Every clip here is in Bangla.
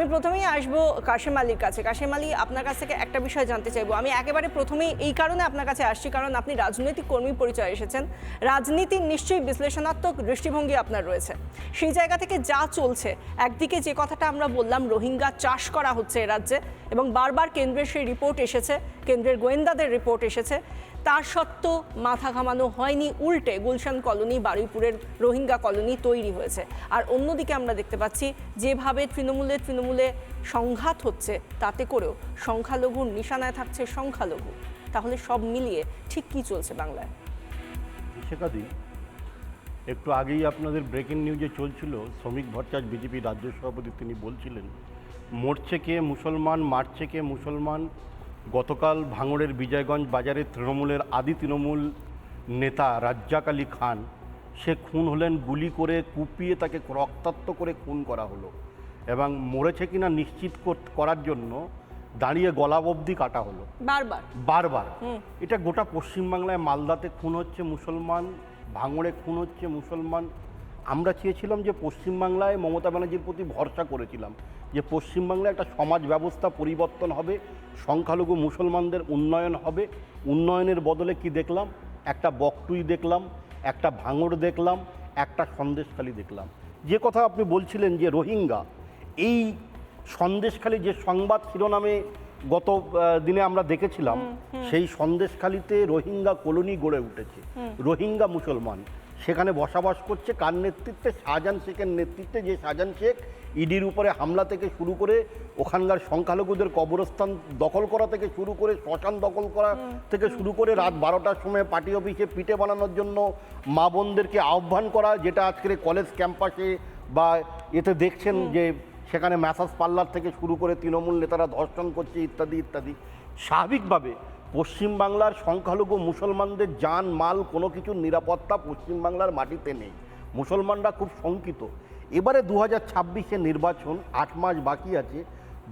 আমি প্রথমেই আসব কাশেম আলীর কাছে। কাশেম আলী, আপনার কাছ থেকে একটা বিষয় জানতে চাইব। আমি একেবারে প্রথমেই এই কারণে আপনার কাছে আসছি, কারণ আপনি রাজনৈতিক কর্মী পরিচয় এসেছেন। রাজনীতির নিশ্চয়ই বিশ্লেষণাত্মক দৃষ্টিভঙ্গি আপনার রয়েছে। সেই জায়গা থেকে যা চলছে, একদিকে যে কথাটা আমরা বললাম, রোহিঙ্গা চাষ করা হচ্ছে এ রাজ্যে, এবং বারবার কেন্দ্রের সেই রিপোর্ট এসেছে, কেন্দ্রের গোয়েন্দাদের রিপোর্ট এসেছে তার সত্ত্বেও মাথা ঘামানো হয়নি, উল্টে গুলশান কলোনি, বারুইপুরের রোহিঙ্গা কলোনি তৈরি হয়েছে। আর অন্যদিকে আমরা দেখতে পাচ্ছি, যেভাবে তৃণমূলে তৃণমূলে সংঘাত হচ্ছে, তাতে করেও সংখ্যালঘুর নিশানায় থাকছে সংখ্যালঘু। তাহলে সব মিলিয়ে ঠিক কি চলছে বাংলায়? একটু আগেই আপনাদের ব্রেকিং নিউজে চলছিল, শ্রমিক ভট্টাচার্য বিজেপি রাজ্য সভাপতি তিনি বলছিলেন, মরছে কে মুসলমান, মারছে কে মুসলমান গতকাল ভাঙড়ের বিজয়গঞ্জ বাজারে তৃণমূলের আদি তৃণমূল নেতা রাজ্জাক আলী খান সে খুন হলেন গুলি করে কুপিয়ে তাকে রক্তাক্ত করে খুন করা হলো এবং মরেছে কিনা নিশ্চিত করার জন্য দাঁড়িয়ে গলা অবধি কাটা হলো। বারবার? বারবার। এটা গোটা পশ্চিমবাংলায় মালদাতে খুন হচ্ছে মুসলমান ভাঙড়ে খুন হচ্ছে মুসলমান। আমরা চেয়েছিলাম যে পশ্চিমবাংলায় মমতা ব্যানার্জির প্রতি ভরসা করেছিলাম। যে পশ্চিমবাংলায় একটা সমাজ ব্যবস্থা পরিবর্তন হবে সংখ্যালঘু মুসলমানদের উন্নয়ন হবে উন্নয়নের বদলে কি দেখলাম? একটা বকটুই দেখলাম একটা ভাঙড় দেখলাম একটা সন্দেশখালি দেখলাম। যে কথা আপনি বলছিলেন যে রোহিঙ্গা এই সন্দেশখালী যে সংবাদ শিরোনামে গত দিনে আমরা দেখেছিলাম সেই সন্দেশখালীতে রোহিঙ্গা কলোনি গড়ে উঠেছে। রোহিঙ্গা মুসলমান সেখানে বসবাস করছে কার নেতৃত্বে? শাহজাহান শেখের নেতৃত্বে। যে শাহজাহান শেখ ইডির উপরে হামলা থেকে শুরু করে ওখানকার সংখ্যালঘুদের কবরস্থান দখল করা থেকে শুরু করে শ্মশান দখল করা থেকে শুরু করে রাত বারোটার সময় পার্টি অফিসে পিঠে বানানোর জন্য মা বোনদেরকে আহ্বান করা যেটা আজকের কলেজ ক্যাম্পাসে বা এতে দেখছেন যে সেখানে ম্যাসাজ পার্লার থেকে শুরু করে তৃণমূল নেতারা ধর্ষণ করছে ইত্যাদি ইত্যাদি। স্বাভাবিকভাবে পশ্চিমবাংলার সংখ্যালঘু মুসলমানদের যান, মাল, কোনো কিছুর নিরাপত্তা পশ্চিমবাংলার মাটিতে নেই। মুসলমানরা খুব শঙ্কিত। এবারে দু হাজার ছাব্বিশে নির্বাচন, আট মাস বাকি আছে।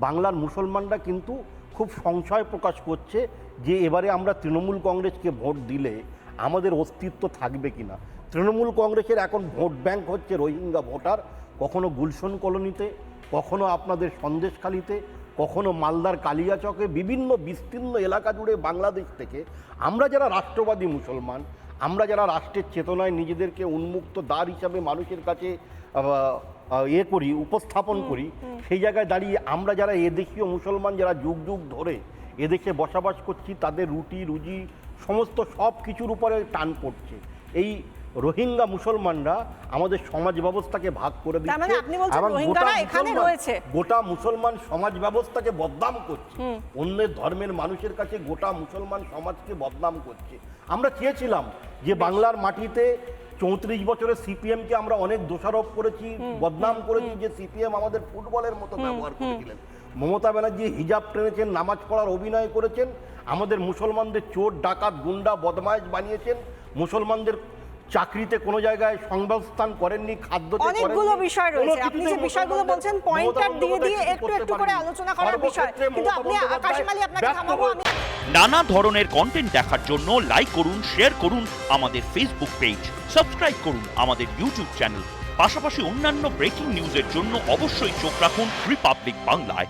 বাংলার মুসলমানরা কিন্তু খুব সংশয় প্রকাশ করছে যে এবারে আমরা তৃণমূল কংগ্রেসকে ভোট দিলে আমাদের অস্তিত্ব থাকবে কিনা। তৃণমূল কংগ্রেসের এখন ভোট ব্যাংক হচ্ছে রোহিঙ্গা ভোটার, কখনো গুলশন কলোনিতে, কখনো আপনাদের সন্দেশখালিতে। কখনো মালদার কালিয়াচকে বিভিন্ন বিস্তীর্ণ এলাকা জুড়ে বাংলাদেশ থেকে আমরা যারা রাষ্ট্রবাদী মুসলমান আমরা যারা রাষ্ট্রের চেতনায় নিজেদেরকে উন্মুক্ত দ্বার হিসাবে মানুষের কাছে ইয়ে করি উপস্থাপন করি সেই জায়গায় দাঁড়িয়ে আমরা যারা এদেশীয় মুসলমান যারা যুগ যুগ ধরে এদেশে বসবাস করছি তাদের রুটি রুজি সমস্ত সব কিছুর উপরে টান পড়ছে। এই রোহিঙ্গা মুসলমানরা আমাদের সমাজ ব্যবস্থাকে ভাগ করে মানে দিচ্ছে গোটা মুসলমান- সমাজ ব্যবস্থাকে বদনাম করছে। অন্যের ধর্মের মানুষের কাছে গোটা মুসলমান সমাজকে বদনাম করছে। আমরা চেয়েছিলাম যে বাংলার মাটিতে চৌত্রিশ বছরের সিপিএমকে আমরা অনেক দোষারোপ করেছি বদনাম করেছি যে সিপিএম আমাদের ফুটবলের মতো ব্যবহার করেছিলেন। মমতা ব্যানার্জি হিজাব টেনেছেন নামাজ পড়ার অভিনয় করেছেন আমাদের মুসলমানদের চোর ডাকাত গুন্ডা বদমায়েশ বানিয়েছেন মুসলমানদের চাকরিতে কোনো জায়গায় সংবাদস্থান করেননি খাদ্য অনেকগুলো বিষয় রয়েছে। আপনি যে বিষয়গুলো বলছেন পয়েন্টার দিয়ে দিয়ে একটু একটু করে আলোচনা করার বিষয়। কিন্তু আপনি কাশিম আলী আপনাকে থামাবো আমি। নানা ধরনের কন্টেন্ট দেখার জন্য লাইক করুন শেয়ার করুন আমাদের ফেসবুক পেজ সাবস্ক্রাইব করুন আমাদের ইউটিউব চ্যানেল পাশাপাশি অন্যান্য ব্রেকিং নিউজের জন্য অবশ্যই চোখ রাখুন রিপাবলিক বাংলায়